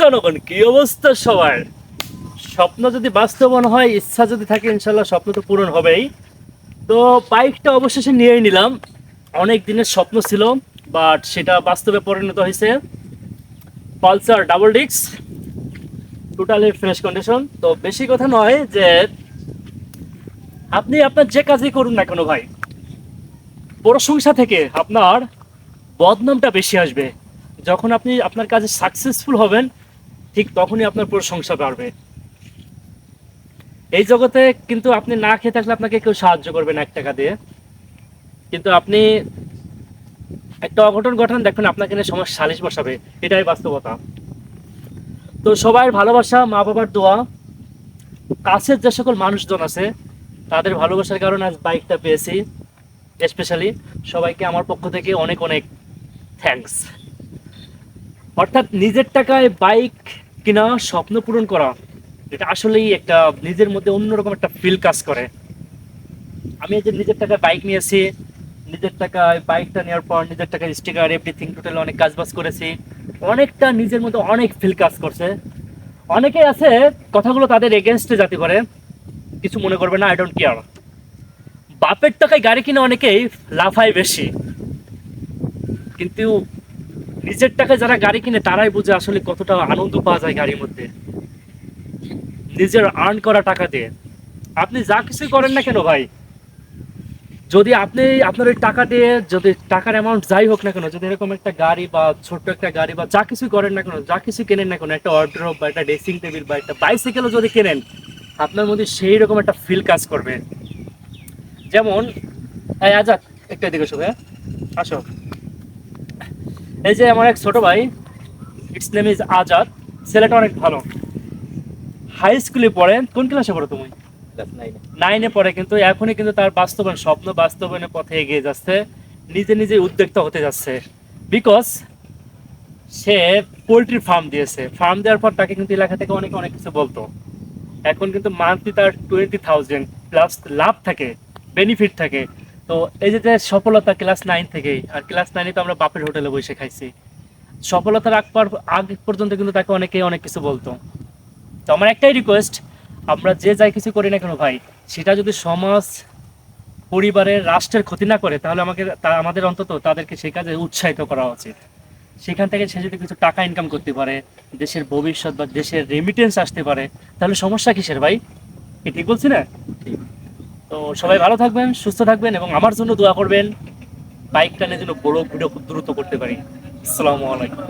জনগণ, কি অবস্থা সবার? স্বপ্ন যদি বাস্তবায়ন হয়, ইচ্ছা যদি থাকে, ইনশাল্লাহ স্বপ্ন তো পূরণ হবেই। তো বাইকটা অবশেষে নিয়েই নিলাম। অনেক দিনের স্বপ্ন ছিল বাট সেটা বাস্তবে পরিণত হয়েছে। পালসার ডাবল ডিক্স টোটালি ফ্রেশ কন্ডিশন তো বেশি কথা নয় যে আপনি আপনার যে কাজই করুন না কেন ভাই, প্রশংসা থেকে আপনার বদনামটা বেশি আসবে। যখন আপনি আপনার কাজে সাকসেসফুল হবেন, ঠিক তখনই আপনার প্রশংসা বাড়বে। এই জগতে কিন্তু আপনি না খেয়ে থাকলে আপনাকে কেউ সাহায্য করবেন এক টাকা দিয়ে। কিন্তু আপনি একটা অঘটন ঘটনা দেখবেন আপনাকে নিয়ে সমাজ সালিশ বসাবে। এটাই বাস্তবতা। তো সবার ভালোবাসা মা বাবার দোয়া। কাছের যে সকল মানুষজন আছে, তাদের ভালোবাসার কারণে আজ বাইকটা পেয়েছি স্পেশালি সবাইকে আমার পক্ষ থেকে অনেক অনেক থ্যাঙ্কস অর্থাৎ নিজের টাকায় বাইক কেনা স্বপ্ন পূরণ করা, এটা আসলেই একটা নিজের মধ্যে অন্যরকম একটা ফিল কাজ করে। আমি যে নিজের টাকায় বাইক নিয়েছি, নিজের টাকায় বাইকটা নেওয়ার পর নিজের টাকায় স্টিকার এভরিথিং টোটাল অনেক কাজ বাজ করেছি, অনেকটা নিজের মধ্যে অনেক ফিল কাজ করছে। অনেকে আছে, কথাগুলো তাদের এগেনস্টে জাতি করে, কিছু মনে করবে না আই ডোন্ট কেয়ার বাপের টাকায় গাড়ি কিনে অনেকেই লাফায় বেশি। কিন্তু নিজের টাকায় যারা গাড়ি কিনে, তারাই বুঝে আসলে কতটা আনন্দ পাওয়া যায় গাড়ির মধ্যে। নিজের আর্ন করা টাকা দিয়ে। আপনি যা কিছু করেন না কেন ভাই? যদি আপনি, আপনার ওই টাকা দিয়ে যদি টাকার অ্যামাউন্ট যাই হোক না কেন, যদি এরকম একটা গাড়ি বা ছোট্ট একটা গাড়ি বা যা কিছু করেন না কেন, যা কিছু কেনেন না কেন, একটা অর্ডার বা একটা ড্রেসিং টেবিল বা একটা বাইসাইকেলও যদি কেনেন, আপনার মধ্যে সেই রকম একটা ফিল কাজ করবে। যেমন আজাদ, একটা দিকে শুধু হ্যাঁ? আসো। এই যে আমার এক ছোট ভাই ইটস নেম ইজ আজাদ ছেলেটা অনেক ভালো। হাই স্কুলে পড়ে কোন ক্লাসে পড়ো তুমি? নাইনে পড়ে কিন্তু এখনই কিন্তু তার বাস্তবায়ন স্বপ্ন বাস্তবায়নের পথে এগিয়ে যাচ্ছে। নিজে নিজে উদ্যোক্তা হতে যাচ্ছে। বিকজ সে পোলট্রি ফার্ম দিয়েছে। ফার্ম দেওয়ার পর তাকে কিন্তু এলাকা থেকে অনেক অনেক কিছু বলতো। এখন কিন্তু মান্থলি তার টোয়েন্টি থাউজেন্ড প্লাস লাভ থাকে বেনিফিট থাকে। তো এই যে সফলতা ক্লাস নাইন থেকেই, আর ক্লাস নাইনে তো আমরা বাপের হোটেলে বসে খাইছি। সফলতার আগ আগ পর্যন্ত কিন্তু তাকে অনেকেই অনেক কিছু বলতো। তো আমার একটাই রিকোয়েস্ট আমরা যে যাই কিছু করি না কেন ভাই, সেটা যদি সমাজ পরিবারের রাষ্ট্রের ক্ষতি না করে, তাহলে আমাকে আমাদের অন্তত তাদেরকে সেই কাজে উৎসাহিত করা উচিত। সেখান থেকে সে যদি কিছু টাকা ইনকাম করতে পারে, দেশের ভবিষ্যৎ বা দেশের রেমিটেন্স আসতে পারে, তাহলে সমস্যা কিসের ভাই? কি ঠিক বলছি না? ঠিক। তো সবাই ভালো থাকবেন, সুস্থ থাকবেন এবং আমার জন্য দোয়া করবেন। বাইক নিয়ে যেন বড় ভিডিও খুব দ্রুত করতে পারি। আসসালামু আলাইকুম।